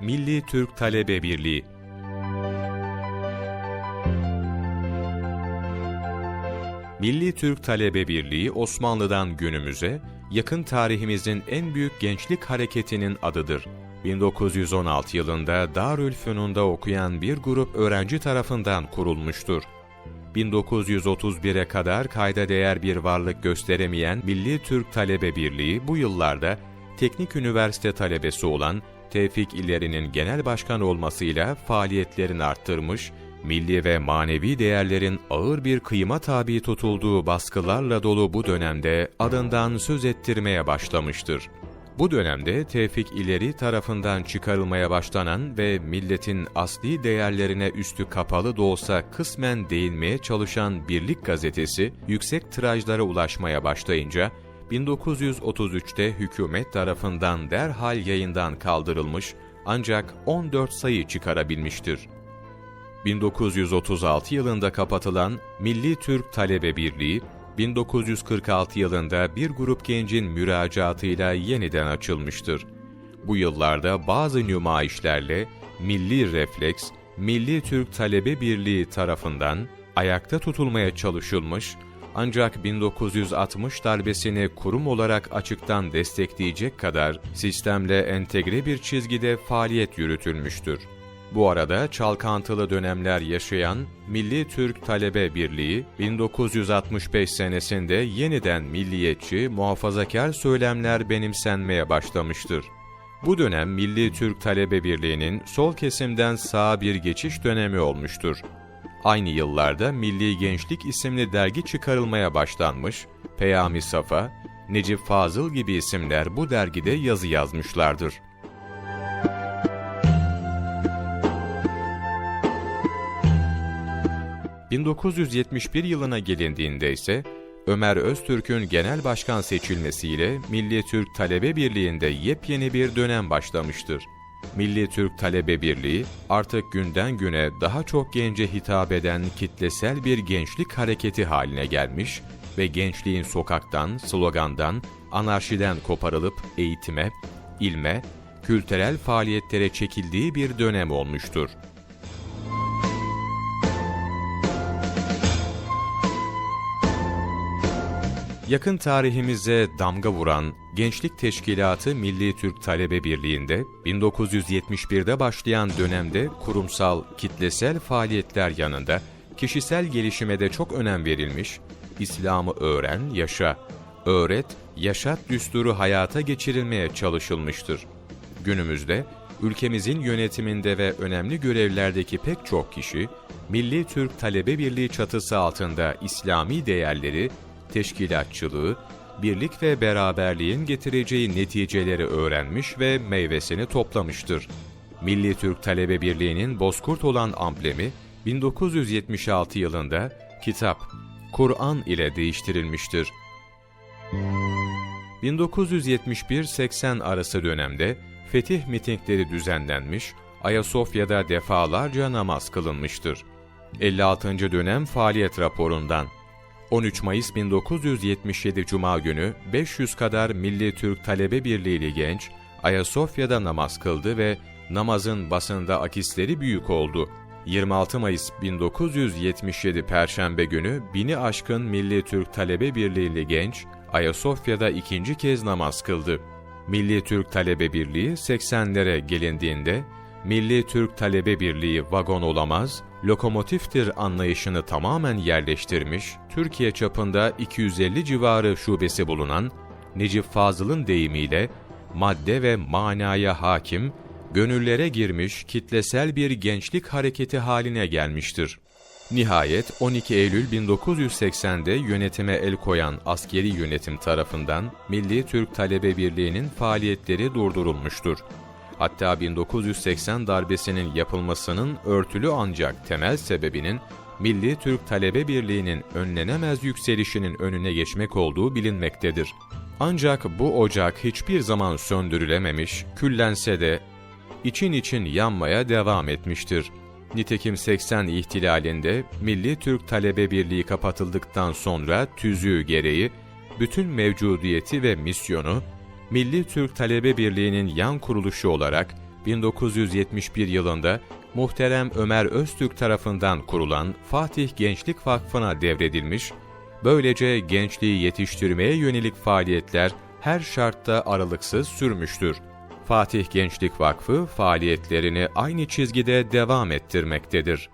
Milli Türk Talebe Birliği Milli Türk Talebe Birliği Osmanlı'dan günümüze yakın tarihimizin en büyük gençlik hareketinin adıdır. 1916 yılında Darülfünun'da okuyan bir grup öğrenci tarafından kurulmuştur. 1931'e kadar kayda değer bir varlık gösteremeyen Milli Türk Talebe Birliği bu yıllarda teknik üniversite talebesi olan Tevfik İlleri'nin genel başkan olmasıyla faaliyetlerini arttırmış, milli ve manevi değerlerin ağır bir kıyıma tabi tutulduğu baskılarla dolu bu dönemde adından söz ettirmeye başlamıştır. Bu dönemde Tevfik İleri tarafından çıkarılmaya başlanan ve milletin asli değerlerine üstü kapalı da olsa kısmen değinmeye çalışan Birlik gazetesi yüksek tirajlara ulaşmaya başlayınca 1933'te hükümet tarafından derhal yayından kaldırılmış ancak 14 sayı çıkarabilmiştir. 1936 yılında kapatılan Milli Türk Talebe Birliği, 1946 yılında bir grup gencin müracaatıyla yeniden açılmıştır. Bu yıllarda bazı nümayişlerle Milli Refleks, Milli Türk Talebe Birliği tarafından ayakta tutulmaya çalışılmış ancak 1960 darbesini kurum olarak açıktan destekleyecek kadar sistemle entegre bir çizgide faaliyet yürütülmüştür. Bu arada çalkantılı dönemler yaşayan Milli Türk Talebe Birliği 1965 senesinde yeniden milliyetçi, muhafazakar söylemler benimsenmeye başlamıştır. Bu dönem Milli Türk Talebe Birliği'nin sol kesimden sağa bir geçiş dönemi olmuştur. Aynı yıllarda Milli Gençlik isimli dergi çıkarılmaya başlanmış, Peyami Safa, Necip Fazıl gibi isimler bu dergide yazı yazmışlardır. 1971 yılına gelindiğinde ise Ömer Öztürk'ün genel başkan seçilmesiyle Milli Türk Talebe Birliği'nde yepyeni bir dönem başlamıştır. Milli Türk Talebe Birliği artık günden güne daha çok gence hitap eden kitlesel bir gençlik hareketi haline gelmiş ve gençliğin sokaktan, slogandan, anarşiden koparılıp eğitime, ilme, kültürel faaliyetlere çekildiği bir dönem olmuştur. Yakın tarihimize damga vuran Gençlik Teşkilatı Milli Türk Talebe Birliği'nde 1971'de başlayan dönemde kurumsal, kitlesel faaliyetler yanında kişisel gelişime de çok önem verilmiş, İslam'ı öğren, yaşa, öğret, yaşat düsturu hayata geçirilmeye çalışılmıştır. Günümüzde ülkemizin yönetiminde ve önemli görevlerdeki pek çok kişi, Milli Türk Talebe Birliği çatısı altında İslami değerleri teşkilatçılığı, birlik ve beraberliğin getireceği neticeleri öğrenmiş ve meyvesini toplamıştır. Milli Türk Talebe Birliği'nin bozkurt olan amblemi 1976 yılında kitap, Kur'an ile değiştirilmiştir. 1971-80 arası dönemde fetih mitingleri düzenlenmiş, Ayasofya'da defalarca namaz kılınmıştır. 56. dönem faaliyet raporundan 13 Mayıs 1977 Cuma günü 500 kadar Milli Türk Talebe Birliği'li genç Ayasofya'da namaz kıldı ve namazın basında akisleri büyük oldu. 26 Mayıs 1977 Perşembe günü bini aşkın Milli Türk Talebe Birliği'li genç Ayasofya'da ikinci kez namaz kıldı. Milli Türk Talebe Birliği 80'lere gelindiğinde Milli Türk Talebe Birliği vagon olamaz, lokomotiftir anlayışını tamamen yerleştirmiş, Türkiye çapında 250 civarı şubesi bulunan Necip Fazıl'ın deyimiyle madde ve manaya hakim, gönüllere girmiş kitlesel bir gençlik hareketi haline gelmiştir. Nihayet 12 Eylül 1980'de yönetime el koyan askeri yönetim tarafından Milli Türk Talebe Birliği'nin faaliyetleri durdurulmuştur. Hatta 1980 darbesinin yapılmasının örtülü ancak temel sebebinin Milli Türk Talebe Birliği'nin önlenemez yükselişinin önüne geçmek olduğu bilinmektedir. Ancak bu ocak hiçbir zaman söndürülememiş, küllense de için için yanmaya devam etmiştir. Nitekim 80 ihtilalinde Milli Türk Talebe Birliği kapatıldıktan sonra tüzüğü gereği bütün mevcudiyeti ve misyonu Milli Türk Talebe Birliği'nin yan kuruluşu olarak 1971 yılında muhterem Ömer Öztürk tarafından kurulan Fatih Gençlik Vakfı'na devredilmiş, böylece gençliği yetiştirmeye yönelik faaliyetler her şartta aralıksız sürmüştür. Fatih Gençlik Vakfı faaliyetlerini aynı çizgide devam ettirmektedir.